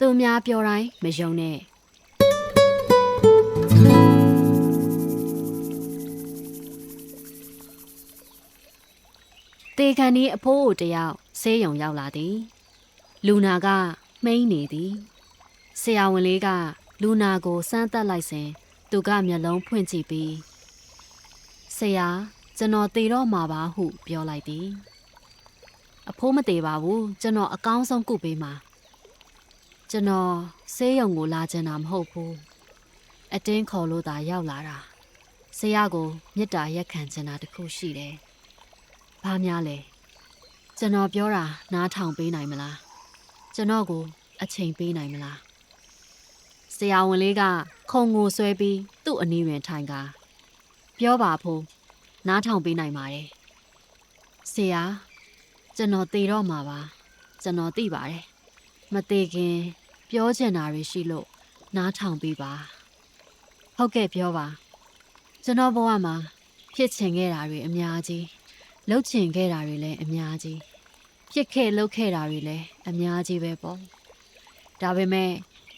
သူများပြောတိုင်းမယုံနဲ့တေကန်ဒီအဖိုးကိုတယောက်ဆေးရုံရောက်လာသည် လူနာကမှိန်းနေသည်ဆရာဝန်လေးကလူနာကိုစမ်းသပ်လိုက်စဉ်သူကမျက်လုံးဖွင့်ကြည့်ပြီးဆရာကျွန်တော်သေတော့မှာပါဟု ပြောလိုက်သည် အဖိုးမသေးပါဘူးကျွန်တော်အကောင်းဆုံးကုပေးမှာ ကျွန်တော်ဆေးရုံကိုလာချင်တာမဟုတ်ဘူးအတင်းခေါ်လို့သာရောက်လာတာဆရာကိုမေတ္တာရက်ခံချင်တာတခုရှိတယ်ဘာများလဲကျွန်တော်ပြောတာနားထောင်ပေးနိုင်မလားကျွန်တော်ကိုအချိန်ပေးနိုင်မလားဆရာဝန်လေးကခုံကိုဆွဲပြီးသူ့အနီးတွင်ထိုင်ကာပြောပါဖိုးနားထောင်ပေးနိုင်ပါတယ်ဆရာကျွန်တော်တည်တော့မှာပါကျွန်တော်သိပါတယ်မသေးခင် ပြောချင်တာတွေရှိလို့နားထောင်ပေးပါဟုတ်ကဲ့ပြောပါကျွန်တော်ဘဝမှာဖြစ်ချင်ခဲ့တာတွေအများကြီးလှုပ်ချင်ခဲ့တာတွေလည်းအများကြီးဖြစ်ခဲ့လှုပ်ခဲ့တာတွေလည်းအများကြီးပဲပေါ့ဒါပေမဲ့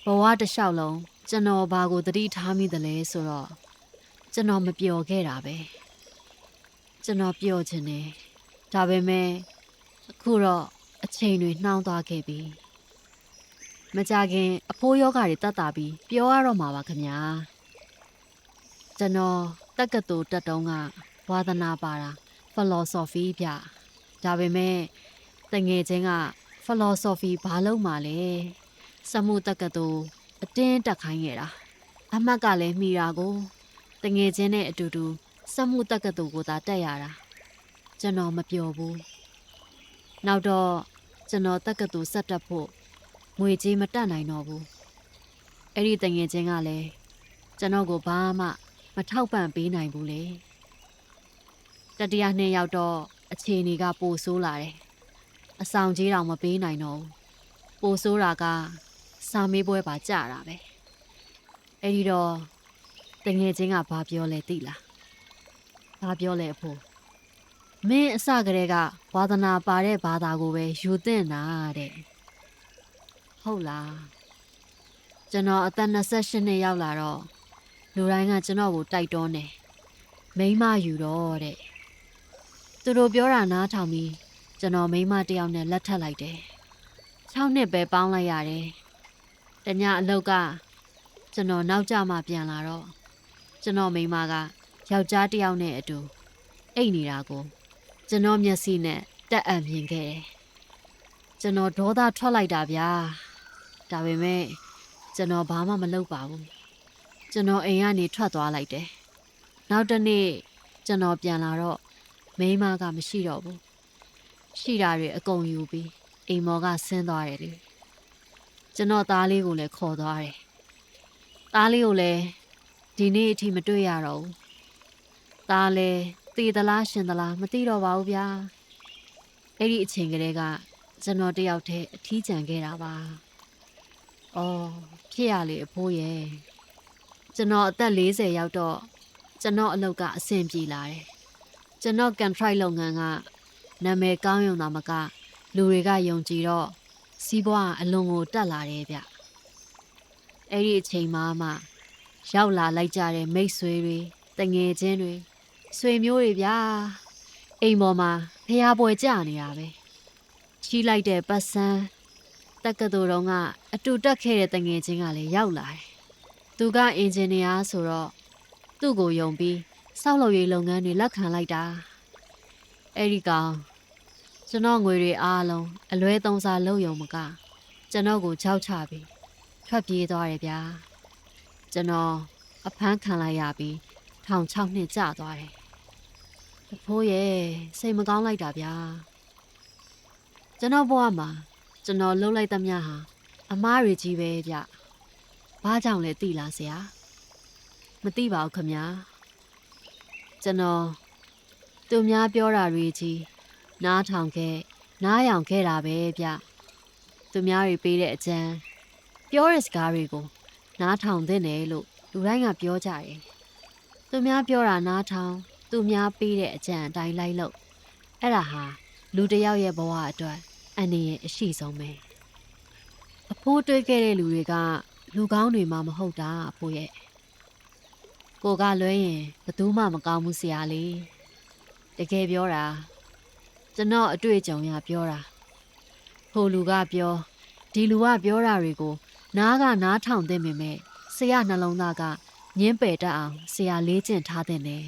ဘဝတစ်လျှောက်လုံးကျွန်တော်ဘာကိုသတိထားမိသလဲဆိုတော့ကျွန်တော်မပျော်ခဲ့တာပဲကျွန်တော်ပျော်ချင်တယ်ဒါပေမဲ့အခုတော့အချိန်တွေနှောင်းသွားခဲ့ပြီ မကြခင်အဖိုးယောဂတွေတတ်တာပြီးပြောရတော့မှာပါခင်ဗျာကျွန်တော်တက္ကသိုလ်တက်တုံးကဝါသနာပါတာ philosophy ပြဒါပေမဲ့တငယ်ချင်းက philosophy ဘာလို့မှလဲစမှုတက္ကသိုလ်အတင်းတက်ခိုင်းခဲ့တာအမှတ်ကလည်းမိတာကိုတငယ်ချင်းနဲ့အတူတူစမှုတက္ကသိုလ်ကိုသာတက်ရတာကျွန်တော်မပျော်ဘူးနောက်တော့ကျွန်တော်တက္ကသိုလ်ဆက်တက်ဖို့ ငွေကြေးမတက်နိုင်တော့ဘူးအဲ့ဒီတငယ်ချင်းကလည်းကျွန်တော်ကိုဘာမှမထောက်ပံ့ပေးနိုင်ဘူးလေတတိယနှစ်ရောက်တော့အခြေအနေကပိုဆိုးလာတယ်အဆောင်ကြီးတောင်မပေးနိုင်တော့ဘူးပိုဆိုးတာကစာမေးပွဲပါကြတာပဲအဲ့ဒီတော့တငယ်ချင်းကဘာပြောလဲသိလားဘာပြောလဲအဖိုးမင်းအစကတည်းကဝါသနာပါတဲ့ဘာသာကိုပဲယူသင့်တာတဲ့ ဟုတ်လားကျွန်တော်အသက်28နှစ်ရောက်လာတော့လူတိုင်းကကျွန်တော်ကိုတိုက်တွန်းတယ်မိန်းမယူတော့တဲ့သူတို့ပြောတာနားထောင်ပြီးကျွန်တော်မိန်းမတစ်ယောက်နဲ့လက်ထပ်လိုက်တယ်6နှစ်ပဲပေါင်းလိုက်ရတယ်တညအလောက်ကကျွန်တော်နောက်ကျမှပြန်လာတော့ကျွန်တော်မိန်းမကယောက်ျားတစ်ယောက်နဲ့အတူအိတ်နေတာကိုကျွန်တော်မျက်စိနဲ့တက်အံမြင်ခဲ့တယ်။ကျွန်တော်ဒေါသထွက်လိုက်တာဗျာ။ ဒါပေမဲ့ကျွန်တော်ဘာမှမလုပ်ပါဘူး။ကျွန်တော်အိမ်ကနေထွက်သွားလိုက်တယ်။နောက်တစ်နေ့ကျွန်တော်ပြန်လာတော့မိန်းမကမရှိတော့ဘူး။ရှိတာတွေအကုန်ယူပြီးအိမ်မော်ကဆင်းသွားတယ်လေ။ကျွန်တော်သားလေးကိုလည်းခေါ်သွားတယ်။သားလေးကိုလည်းဒီနေ့အထိမတွေ့ရတော့ဘူး။သားလည်းတည်သလားရှင်သလားမသိတော့ပါဘူးဗျာအဲ့ဒီအချိန်ကလေးကကျွန်တော်တယောက်တည်းအထီးကျန်ခဲ့တာပါ အော်ဖြစ်ရလေအဖိုးရဲ့ကျွန်တော်အသက်40ရောက်တော့ကျွန်တော်အလုပ်ကအဆင်ပြေလာတယ်ကျွန်တော်ကန်ထရိုက်လုပ်ငန်းကနာမည်ကောင်းရုံသာမက လူတွေကယုံကြည်တော့စီးပွားအလွန်ကိုတက်လာတယ်ဗျအဲ့ဒီအချိန်မှမှရောက်လာလိုက်ကြတဲ့မိတ်ဆွေတွေတငယ်ချင်းတွေဆွေမျိုးတွေဗျာအိမ်ပေါ်မှာဖះပွဲကြနေတာပဲချီးလိုက်တဲ့ပတ်စံ တက္ကသိုလ်တုန်းကအတူတက်ခဲ့တဲ့တငယ်ချင်းကလည်းရောက်လာတယ်သူကအင်ဂျင်နီယာဆိုတော့သူ့ကိုယုံပြီးစောက်လုပ်ရေးလုပ်ငန်းတွေလက်ခံလိုက်တာအဲ့ဒီကောင်ကျွန်တော်ငွေတွေအားလုံးအလွဲသုံးစားလုပ်ယုံမကကျွန်တော်ကိုကြောက်ချပြီးထွက်ပြေးသွားတယ်ဗျာကျွန်တော်အဖမ်းခံလိုက်ရပြီးထောင်6နှစ်ကြာသွားတယ်။တဖိုးရဲ့စိတ်မကောင်းလိုက်တာဗျာ။ကျွန်တော်ဘဝမှာ ကျွန်တော်လှုပ်လိုက်သမျှဟာအမားတွေကြီးပဲဗျ။ဘာကြောင့်လဲသိလားဆရာ။မသိပါဘူးခမညာ။ကျွန်တော်သူများပြောတာတွေကြီးနားထောင်ခဲ့နားယောင်ခဲ့တာပဲဗျ။သူများတွေပေးတဲ့အကြံပြောတဲ့စကားတွေကိုနားထောင်သင့်တယ်လို့လူတိုင်းကပြောကြတယ်။သူများပြောတာနားထောင် သူများပေးတဲ့အကြံအတိုင်းလိုက်လို့အဲ့ဒါဟာလူတစ်ယောက်ရဲ့ဘဝအတွက် အန္တရာယ်အရှိဆုံးပဲအဖိုးတွေးခဲ့တဲ့လူတွေကလူကောင်းတွေမှမဟုတ်တာအဖိုးရဲ့ကိုကလွဲရင်ဘယ်သူမှမကောင်းဘူးဆရာလေးတကယ်ပြောတာကျွန်တော်အတွေ့အကြုံရပြောတာဟိုလူကပြောဒီလူကပြောတာတွေကို နားကနားထောင်သင့်ပေမဲ့ဆရာနှလုံးသားကညင်းပယ်တတ်အောင်ဆရာလေးကျင့်ထားတဲ့နေ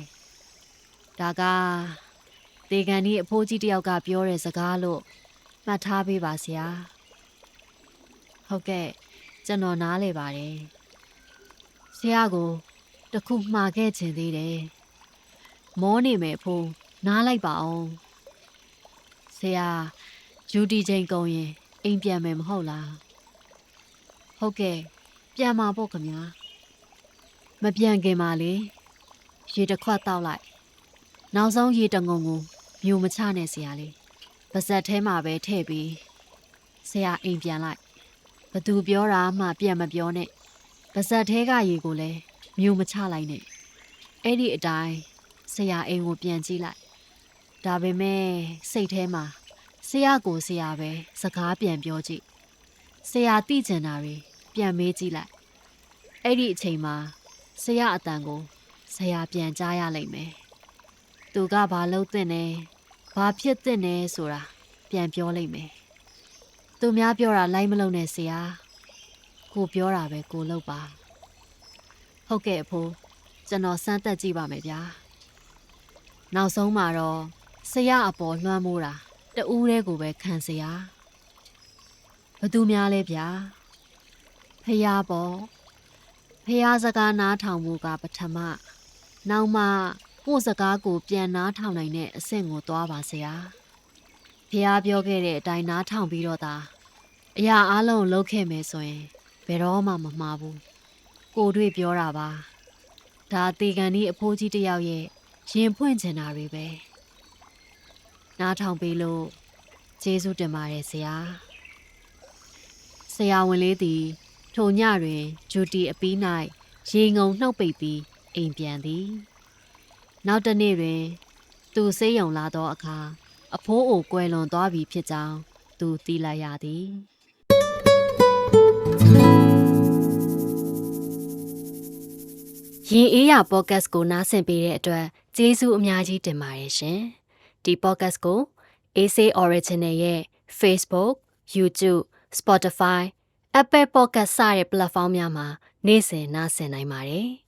ဒါကဒေဂန်ဒီအဖိုးကြီးတယောက်ကပြောတဲ့စကားလို့ မှတ်ထားပေးပါဆရာဟုတ်ကဲ့ကျွန်တော်နားလေပါတယ်ဆရာကိုတခုမှားခဲ့ခြင်းသေးတယ်မောနေမယ်အဖိုးနားလိုက်ပါအောင်ဆရာယူတီချိန်ကုန်ရင်အိမ်ပြန်မယ်မဟုတ်လားဟုတ်ကဲ့ပြန်มาပေါ့ခင်ဗျာမပြန်ခင်ပါလေရေတစ်ခွက်တောက်လိုက်နောက်ဆုံးရေတငုံကိုမြို့မချနဲ့ဆရာလေး ပါဇက်ထဲမှာပဲထည့်ပြီးဆရာအိမ်ပြန်လိုက်ဘသူပြောတာမှပြန်မပြောနဲ့ပါဇက်ထဲကရေကိုလည်းမြို့မချလိုက်နဲ့အဲ့ဒီအတိုင်းဆရာအိမ်ကိုပြန်ကြည့်လိုက်ဒါပေမဲ့စိတ်ထဲမှာဆရာကိုဆရာပဲစကားပြန်ပြောကြည့်ဆရာသိကျင်တာတွေပြန်မေးကြည့်လိုက်အဲ့ဒီအချိန်မှာဆရာအတန်ကိုဆရာပြန်ကြားရလိမ့်မယ်သူကဘာလုပ်တဲ့လဲ ဘာဖြစ်တဲ့လဲဆိုတာပြန်ပြောလိမ့်မယ်သူများပြောတာလိုက်မလုံးနဲ့ဆရာကိုပြောတာပဲကိုလုပ်ပါဟုတ်ကဲ့အဖိုးကျွန်တော်စမ်းသက်ကြည့်ပါမယ်ဗျာနောက်ဆုံးမှာတော့ဆရာအပေါ်လွှမ်းမိုးတာတူးတဲ့ကိုပဲခံဆရာဘသူများလဲဗျာဖះပေါ့ဖះစကားနားထောင်မှုကပထမနောက်မှ ကိုယ့်စကားကိုပြန်နားထောင်နိုင်တဲ့အဆင့်ကိုသွားပါဆရာဖះပြောခဲ့တဲ့အတိုင်းနားထောင်ပြီးတော့သာအရာအလုံးလုပ်ခဲ့မယ်ဆိုရင်ဘယ်တော့မှမမှားဘူးကိုတွေ့ပြောတာပါဒါတေကန်ဒီအဖိုးကြီးတစ်ယောက်ရဲ့ရင်ဖွင့်ချင်တာတွေပဲနားထောင်ပြီးလို့ကျေးဇူးတင်ပါတယ်ဆရာဆရာဝန်လေးသည်ထိုညတွင်ဂျူတီအပီး၌ရေငုံနှုတ်ပိတ်ပြီးအိမ်ပြန်သည် နောက်တစ်နေ့တွင် သူဆေးရုံလာသောအခါအဖိုးအိုကွယ်လွန်သွားပြီဖြစ်ကြောင်းသူသိလိုက်ရသည်ရင်အေးရပေါ့ကတ်ကိုနားဆင်ပေးတဲ့အတွက်ကျေးဇူးအများကြီးတင်ပါတယ်ရှင်ဒီပေါ့ကတ်ကို AC Original ရဲ့ Facebook, YouTube, Spotify, Apple Podcast စတဲ့ platform များမှာနေ့စဉ်နှာစင်နိုင်ပါတယ်။